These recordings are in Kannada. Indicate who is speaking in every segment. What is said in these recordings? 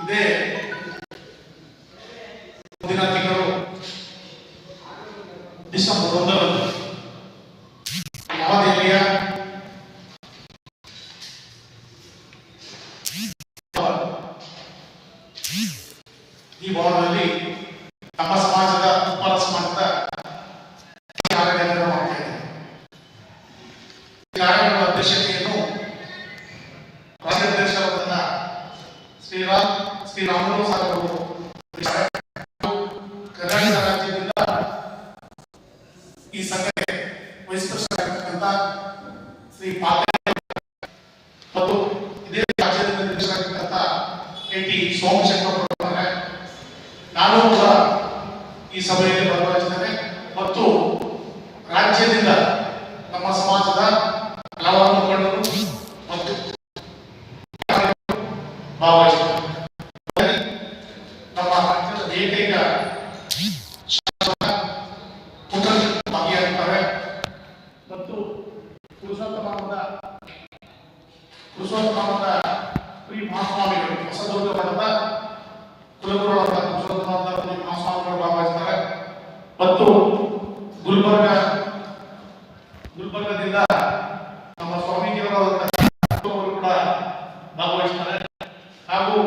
Speaker 1: ಇದೇ ಮುಂದಿನ ತಿಂಗಳು ಡಿಸೆಂಬರ್ ಒಂದರಂದು ನವದೆಹಲಿಯ ಈ ಭವನದಲ್ಲಿ ನಮ್ಮ ಸಮಾಜದ ಉಪ್ಪರ ಸಮಾಜದ ಈ ಕಾರ್ಯಕ್ರಮ ಮಾಡ್ತಾ ಇದೆ ಈ ಕಾರ್ಯಕ್ರಮದ ಅಧ್ಯಕ್ಷತೆಯನ್ನು ರಾಜ್ಯಾಧ್ಯಕ್ಷರಾದಂಥ ಶ್ರೀರಾಮ್ ಶ್ರೀರಾಮುಲು ಸರ್ ಅವರು ವಹಿಸಿದ್ದಾರೆ. ಕರ್ನಾಟಕ ರಾಜ್ಯದಿಂದ ಈ ಸಭೆ ಪ್ರೆಸಿಡೆಂಟ್ ಶ್ರೀ ಪಾಟೀಲ್ ಮತ್ತು ಇದೇ ರಾಜ್ಯದ ನಿರ್ದೇಶಕರಾಗಿರ್ತಕ್ಕಂಥ ಕೆ ಟಿ ಸೋಮಶೇಖರ್ ನಾನು ಕೂಡ ಈ ಸಭೆಯಲ್ಲಿ ಭಾಗವಹಿಸಿದ್ದೇನೆ ಭಾಗವಹಿಸ್ತಾರೆ ಮತ್ತು ಗುಲ್ಬರ್ಗ, ಗುಲ್ಬರ್ಗದಿಂದ ನಮ್ಮ ಸ್ವಾಮೀಜಿಯವರಾದಂತಹ ಕೂಡ ಭಾಗವಹಿಸ್ತಾರೆ. ಹಾಗೂ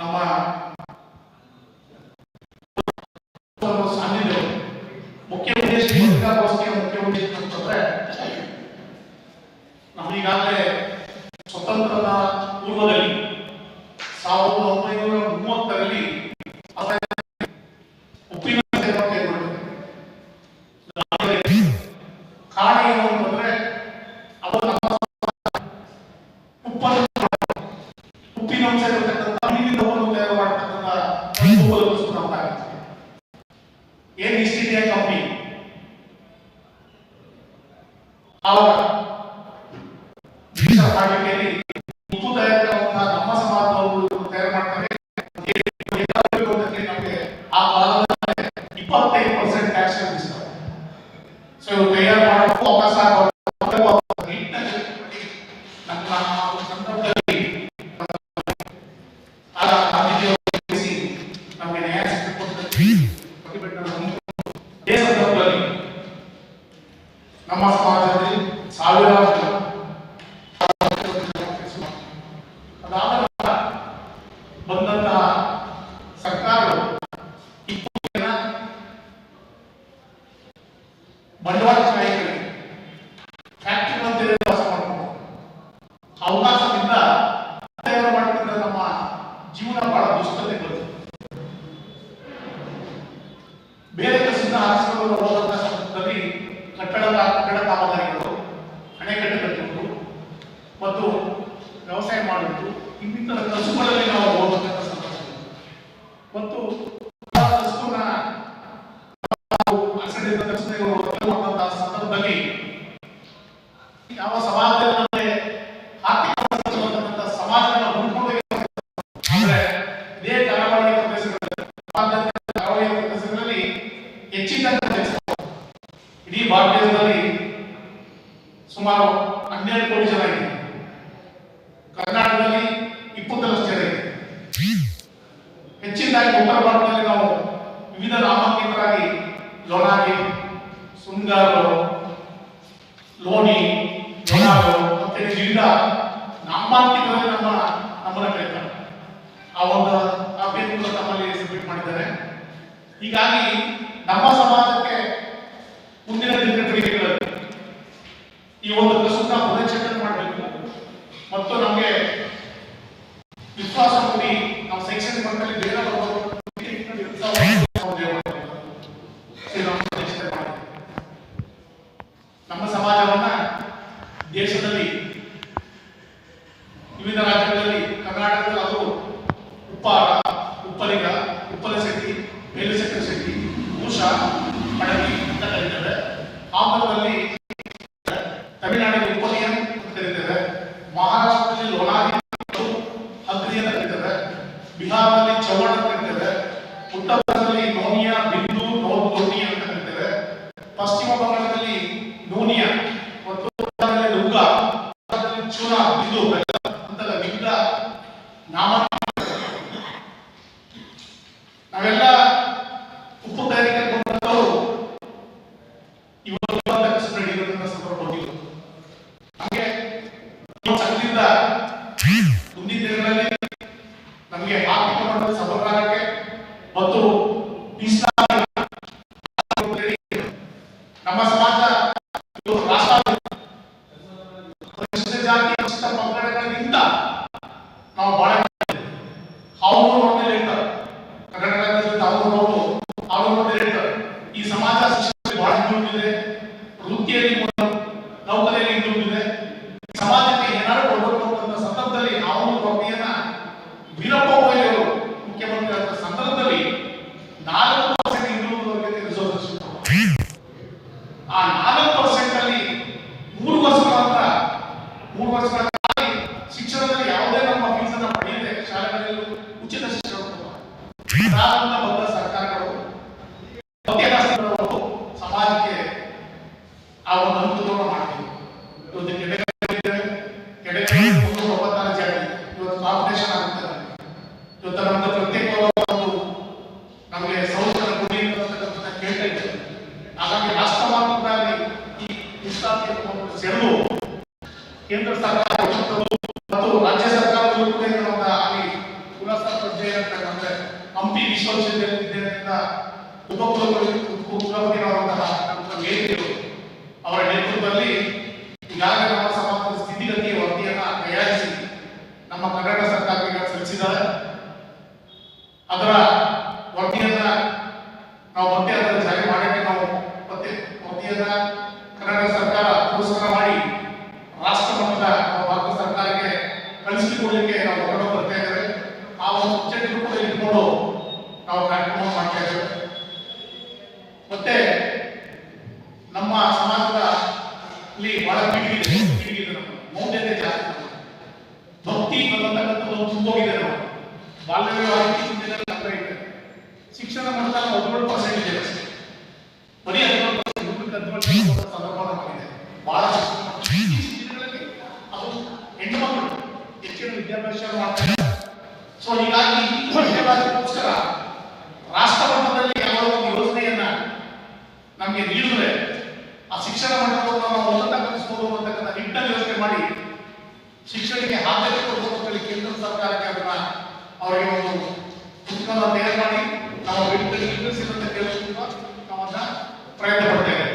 Speaker 1: ನಮ್ಮ ಸಾನ್ನಿಧ್ಯ ಮುಖ್ಯ ಉದ್ದೇಶ ಮುಖ್ಯ ಉದ್ದೇಶ Amen. ನಮಗೆ ನ್ಯಾಯ ಸಿಕ್ಕಿಕೊಟ್ಟಂತೆ ಪ್ರತಿಭಟನೆ ಅದೇ ಸಂದರ್ಭದಲ್ಲಿ ನಮ್ಮ ಸಮಾಜದಲ್ಲಿ ಸಾವಿರಾರು ಜನ ಅದಾದ ನಂತರ ಬಂದಂತಹ ಸರ್ಕಾರಗಳು ಇಪ್ಪತ್ತು ಜನ ಬಂಡವಾಳಶಾಹಿಗಳಿಗೆ ವ್ಯವಸಾಯ ಮಾಡುವುದು ಇನ್ನಿತರ ಕಸುಗಳಲ್ಲಿ ನಾವು ಸಂದರ್ಭ ಮತ್ತು ಸಂದರ್ಭದಲ್ಲಿ ಯಾವ ಆದ್ರೆ ಇದೇ ಹೆಚ್ಚಿನ. ಇಡೀ ಭಾರತದಲ್ಲಿ ಸುಮಾರು ಹನ್ನೆರಡು ಕೋಟಿ ಜನ ಇದೆ ಕರ್ನಾಟಕದಲ್ಲಿ ಇಪ್ಪತ್ತರಷ್ಟು ಜನ ಇದೆ ಹೆಚ್ಚಿನದಾಗಿ ಉತ್ತರ ಭಾರತದಲ್ಲಿ ನಾವು ವಿವಿಧ ನಾಮಾಂಕಿತರಾಗಿ ಲೋನಾಗಿ ಸುಂಗಾರು ಲೋಣಿ ಮತ್ತೆ ವಿವಿಧ ನಾಮಾಂಕಿತರಲ್ಲಿ ನಮ್ಮ ನಮ್ಮನ್ನ ಕರೀತಾರೆ ಆ ಒಂದು ಅಭ್ಯರ್ಥಿಗಳು ನಮ್ಮಲ್ಲಿ ಸಬ್ಮಿಟ್ ಮಾಡಿದ್ದಾರೆ. ಹೀಗಾಗಿ ನಮ್ಮ ಸಮಾಜಕ್ಕೆ ಮುಂದಿನ ದಿನಚರಿಗಳಲ್ಲಿ ಈ ಒಂದು ಪ್ರಸ್ತುತ ಪುನಶ್ಚೇತನ ಮಾಡಬೇಕು. ಮತ್ತು ನಮಗೆ ವಿಶ್ವಾಸ ಕೊಡಿ ನಾವು ಶೈಕ್ಷಣಿಕ ಮಟ್ಟದಲ್ಲಿ ಬೇರೆ ಕುಪ್ಪಲಶೆಟ್ಟಿ ಮೇಲುಶೆಟ್ಟಿ ಶೆಟ್ಟಿ ಉಷಾ ಪಡಗಿ ಅಂತ ಕರೀತೇವೆ ಆಂಧ್ರದಲ್ಲಿ ತಮಿಳುನಾಡಿನ ಉಪ್ಪಲಿ ಅಂತ ಕರೀತೇವೆ ಮಹಾರಾಷ್ಟ್ರದಲ್ಲಿ ಲೋನಾಗಿ ಅಗ್ನಿ ಅಂತ ಕರೀತೇವೆ ಬಿಹಾರದಲ್ಲಿ ಚೌವಣ ಅಂತ ಕರೀತೇವೆ ಉತ್ತರದಲ್ಲಿ ನೋನಿಯಾ ಬಿಂದು ನೋವು ಅಂತ ಕರೀತೇವೆ ಪಶ್ಚಿಮ ಬಂಗಾಳದಲ್ಲಿ ನೋನಿಯಾ ಆರ್ಥಿಕ ಮಟ್ಟದ ಸಬಲರಾಗಕ್ಕೆ ಮತ್ತು ನಮ್ಮ ಸಮಾಜ ರಾಷ್ಟ್ರ ಜಾತಿ ನಾವು ಬಹಳ ಅವರು ಇರ್ತಾರೆ ಕನ್ನಡ ರಾಜ್ಯದಲ್ಲಿ ಅವರು ನೋಡು ಅವರು ನೋಡ್ತಾರೆ ಇರ್ತಾರೆ ಈ ಸಮಾಜ ಶಿಕ್ಷಣದಲ್ಲಿ ಬಹಳ ಹಿಂದುಳಿದಿದೆ ವೃತ್ತಿಯಲ್ಲಿ ಮುಂದೆ- ನೌಕರಿಯಲ್ಲಿ ಹಿಂದುಳಿದಿದೆ ಸಮಾಜಕ್ಕೆ ಏನಾದ್ರು ಕೊಡಬೇಕು ಅಂತ ಸಂದರ್ಭದಲ್ಲಿ ನಾವು ವೃತ್ತಿಯನ್ನ ವೀರಪ್ಪ ಮೊಯ್ಲಿ ಅವರು ಮುಖ್ಯಮಂತ್ರಿ ಆದ ಸಂದರ್ಭದಲ್ಲಿ ನಾಲ್ಕು ಪರ್ಸೆಂಟ್ ಹಿಂದುಳಿದವರಿಗೆ ರಿಸರ್ವೇಶನ್ ಆ ಹಂಪಿ ವಿಶ್ವವಿದ್ಯಾಲಯದಿಂದ ಉಪಕುಲಪತಿ ಕುಲಪತಿಗಳಾದಂತಹ ಡಾಕ್ಟರ್ ವೇದಿಗಳು ಅವರ ನೇತೃತ್ವದಲ್ಲಿ ಈಗಾಗಲೇ ನಮ್ಮ ಸಮಾಜದ ಸ್ಥಿತಿಗತಿಯ ವರದಿಯನ್ನ ತಯಾರಿಸಿ ನಮ್ಮ ಕರ್ನಾಟಕ ಸರ್ಕಾರಕ್ಕೆ ಸಲ್ಲಿಸಿದ್ದಾರೆ. ಅದರ ವರದಿಯನ್ನ ನಾವು ಮತ್ತೆ ಅದನ್ನು ಜಾರಿ ಮಾಡಕ್ಕೆ ನಾವು ಮತ್ತೆ ವರದಿಯನ್ನ ಕರ್ನಾಟಕ ಸರ್ಕಾರ ಪುರಸ್ಕಾರ ಮಾಡಿ ರಾಷ್ಟ್ರ ಮಟ್ಟದ ಭಾರತ ಸರ್ಕಾರಕ್ಕೆ ಕಳಿಸಿಕೊಡಲಿಕ್ಕೆ ನಾವು ಹೊರಗಡೆ ಬರ್ತಾ ಇದ್ದೇವೆ. ಆ ಒಂದು ಸಬ್ಜೆಕ್ಟ್ ಕೂಡ ಇಟ್ಕೊಂಡು ನಾವು ಕಾರ್ಯಕ್ರಮ ಮಾಡ್ತಾ ಇದ್ದೇವೆ ಮತ್ತೆ ನಮ್ಮ ಸಮಾಜದ ಇಲ್ಲಿ ಬಹಳ ಕಿಡಿಗಿದೆ ನಮ್ಮ ಮೌಲ್ಯತೆ ಜಾಸ್ತಿ. ಭಕ್ತಿ ಅನ್ನತಕ್ಕಂಥದ್ದು ತುಂಬೋಗಿದೆ ನಾವು ಬಾಲ್ಯ ಶಿಕ್ಷಣ ಮಟ್ಟದಲ್ಲಿ ಹದಿನೇಳು ಪರ್ಸೆಂಟ್ ಇದೆ ಅಷ್ಟೇ. ಬರೀ ಹದಿನೇಳು ಪರ್ಸೆಂಟ್ ಮುಂದಕ್ಕೆ ಹದಿನೇಳು ಸಂದರ್ಭ ನಮಗಿದೆ ಬಹಳ ಶಿಕ್ಷಣ ಮಟ್ಟ. ಇತ್ತೀಚಿನ ದಿನಗಳಲ್ಲಿ ಅದು ಹೆಣ್ಣು ಮಕ್ಕಳು ಹೆಚ್ಚಿನ ವಿದ್ಯಾಭ್ಯಾಸ ಮಾಡ್ತಾರೆ ಸೊ ಹೀಗಾಗಿ ಈ ವಿದ್ಯಾಭ್ಯಾಸಕ್ಕೋಸ್ಕರ ರಾಷ್ಟ್ರ ಮಟ್ಟದಲ್ಲಿ ಯಾವ ಒಂದು ಯೋಜನೆಯನ್ನ ನಮಗೆ ನೀಡಿದ್ರೆ ಆ ಶಿಕ್ಷಣ ಮಟ್ಟವನ್ನು ನಾವು ಉನ್ನತಗೊಳಿಸಬಹುದು ಅಂತಕ್ಕಂಥ ನಿಟ್ಟಿನಲ್ಲಿ ಯೋಚನೆ ಮಾಡಿ ಶಿಕ್ಷಣಕ್ಕೆ ಆದ್ಯತೆ ಕೊಡಬೇಕು ಮಕ್ಕಳಿಗೆ ಕೇಂದ್ರ ಸರ್ಕಾರಕ್ಕೆ ಅದನ್ನ ಅವರಿಗೆ ಒಂದು ಪುಸ್ತಕನ ತಯಾರು ಮಾಡಿ ನಾವು ವಿಡಿಯೋದಲ್ಲಿ ನಿರ್ಮಿಸಿದಂತೆ ಕೇಳಿಸುವ ನಾವು ಅದನ್ನ ಪ್ರಯತ್ನ ಪಡ್ತೇವೆ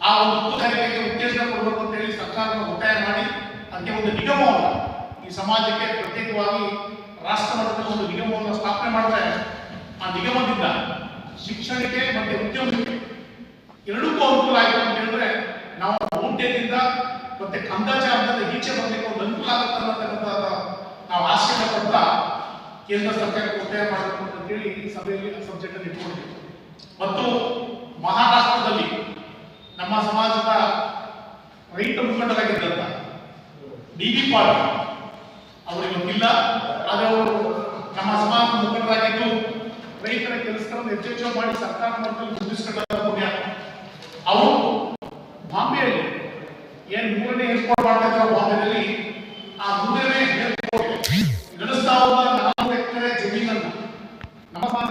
Speaker 1: ಆ ಒಂದು ಉಪ್ಪು ತಯಾರಿಕೆಗೆ ಉತ್ತೇಜನ ಕೊಡಬೇಕು ಅಂತ ಹೇಳಿ ಸರ್ಕಾರವನ್ನು ಒತ್ತಾಯ ಮಾಡಿ, ಅದಕ್ಕೆ ಒಂದು ನಿಗಮವನ್ನು ಈ ಸಮಾಜಕ್ಕೆ ಪ್ರತ್ಯೇಕವಾಗಿ ರಾಷ್ಟ್ರ ಮಟ್ಟದಲ್ಲಿ ಒಂದು ನಿಗಮವನ್ನು ಸ್ಥಾಪನೆ ಮಾಡ್ತಾರೆ ಆ ನಿಗಮದಿಂದ ಶಿಕ್ಷಣಕ್ಕೆ ಮತ್ತೆ ಉದ್ಯಮಕ್ಕೆ ಎರಡಕ್ಕೂ ಅನುಕೂಲ ಆಯಿತು ಅಂತ ಹೇಳಿದ್ರೆ ನಾವು ಮೌಢ್ಯದಿಂದ ಮತ್ತೆ ಕಂದಾಚಾರದಿಂದ ಈಚೆ ಬರಲಿಕ್ಕೆ ಒಂದು ಅನುಕೂಲ ಆಗುತ್ತೆ ನಾವು ಆಶಯ ಕೊಡ್ತಾ ಕೇಂದ್ರ ಸರ್ಕಾರಕ್ಕೆ ಒತ್ತಾಯ ಮಾಡಬೇಕು ಅಂತ ಹೇಳಿ ಸಭೆಯಲ್ಲಿ ಸಬ್ಜೆಕ್ಟ್ ಅಲ್ಲಿ ಮತ್ತು ಮಹಾರಾಷ್ಟ್ರದಲ್ಲಿ ನಮ್ಮ ಸಮಾಜದ ರೈತ ಮುಖಂಡರಾಗಿದ್ದಂತ ಡಿ ಬಿ ಪಾಟೀಲ್ ಅವರಿಗೆ ಗೊತ್ತಿಲ್ಲ, ಆದರೆ ಅವರು ನಮ್ಮ ಸಮಾಜದ ಮುಖಂಡರಾಗಿದ್ದು ರೈತರ ಕೆಲಸಗಳನ್ನು ಹೆಚ್ಚೆಚ್ಚು ಮಾಡಿ ಸರ್ಕಾರ ಮಟ್ಟದಲ್ಲಿ ಗುರುತಿಸಿಕೊಂಡ ಪುಣ್ಯ ಅವರು ಬಾಂಬೆಯಲ್ಲಿ ಏನ್ ಮೂರನೇ ಏರ್ಪೋರ್ಟ್ ಮಾಡ್ತಾ ಬಾಂಬೆನಲ್ಲಿ ಆ ಮೂರನೇ ಏರ್ಪೋರ್ಟ್ ನಡೆಸ್ತಾ ಹೋದ ನಾಲ್ಕು ಎಕರೆ ಜಮೀನನ್ನು ನಮ್ಮ ಸಮಾಜ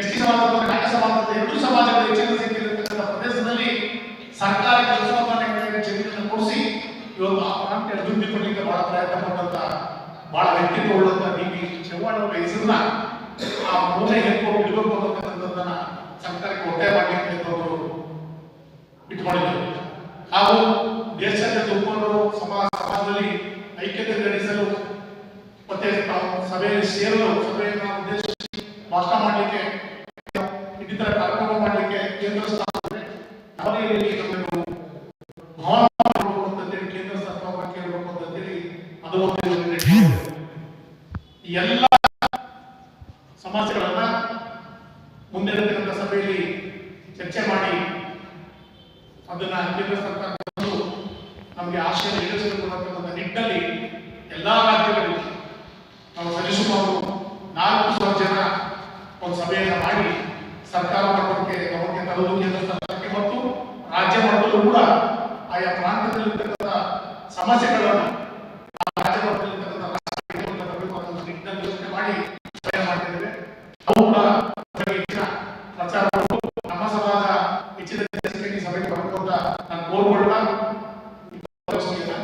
Speaker 1: ಎಸ್ ಟಿ ಸಮಾಜದ ನಾಯಕ ಸಮಾಜದ ಎರಡು ಸಮಾಜಗಳ ಹೆಚ್ಚಿನ ಸಂಖ್ಯೆಯಲ್ಲಿ ಇರತಕ್ಕಂಥ ಪ್ರದೇಶದಲ್ಲಿ ಸರ್ಕಾರ ಕೆಲಸವನ್ನು ಜಮೀನನ್ನು ಕೊಡಿಸಿ ಇವತ್ತು ಆ ಪಡಲಿಕ್ಕೆ ಬಹಳ ಪ್ರಯತ್ನ ಪಟ್ಟಂತ, ಬಹಳ ವ್ಯಕ್ತಿತ್ವ ಉಳ್ಳಂತ ಡಿ ಬಿ ಅವರ ಹೆಸರನ್ನ ಆ ಮೂಲೆ ಏರ್ಪೋರ್ಟ್ ಇಡಬೇಕು ಅನ್ನತಕ್ಕಂಥದ್ದನ್ನ ಸರ್ಕಾರಕ್ಕೆ ಒಟ್ಟೆ ಮಾಡಿ ಅವರು ಇಟ್ಕೊಂಡಿದ್ದರು ಹಾಗೂ ತುಮಕೂರು ಸಮಾಜ ಸಮಾಜದಲ್ಲಿ ಐಕ್ಯತೆ ನಡೆಸಲು ಮತ್ತೆ ಸಭೆ ಸೇರಲು, ಸಭೆಯನ್ನು ಉದ್ದೇಶಿಸಿ ಭಾಷಣ ಮಾಡಲಿಕ್ಕೆ ಇನ್ನಿತರ ಕಾರ್ಯಕ್ರಮ ಮಾಡಲಿಕ್ಕೆ ಕೇಂದ್ರ ಸ್ಥಾಪನೆ ನವದೆಹಲಿಯಲ್ಲಿ ನಮ್ಮನ್ನು ಭವನ ಮಾಡಬೇಕು ಅಂತೇಳಿ ಕೇಂದ್ರ ಸರ್ಕಾರ ಕೇಳಬೇಕು ಅಂತೇಳಿ ಅದು ಒಂದು ಯೋಜನೆ ಇಟ್ಕೊಂಡಿದೆ. ಈ ಎಲ್ಲ ಸಮಸ್ಯೆಗಳನ್ನ ಮುಂದೆ ಇರತಕ್ಕಂಥ ಸಭೆಯಲ್ಲಿ ಚರ್ಚೆ ಮಾಡಿ ಅದನ್ನ ಕೇಂದ್ರ ಸರ್ಕಾರ ನಮಗೆ ಆಶಯ ಈಡೇರಿಸಬೇಕು ನಿಟ್ಟಲ್ಲಿ ಎಲ್ಲಾ ರಾಜ್ಯಗಳಿಗೂ ನಾವು ಸರಿಸುಮಾರು ನಾಲ್ಕು ಸಾವಿರ ಜನ ಒಂದು ಸಭೆಯನ್ನು ಮಾಡಿ ಸರ್ಕಾರ ಮಟ್ಟಕ್ಕೆ ಕೇಂದ್ರ ಸರ್ಕಾರಕ್ಕೆ ಮತ್ತು ರಾಜ್ಯ ಮಟ್ಟದಲ್ಲೂ ಕೂಡ ಆಯಾ ಪ್ರಾಂತ್ಯದಲ್ಲಿರ್ತಕ್ಕಂಥ ಸಮಸ್ಯೆಗಳನ್ನು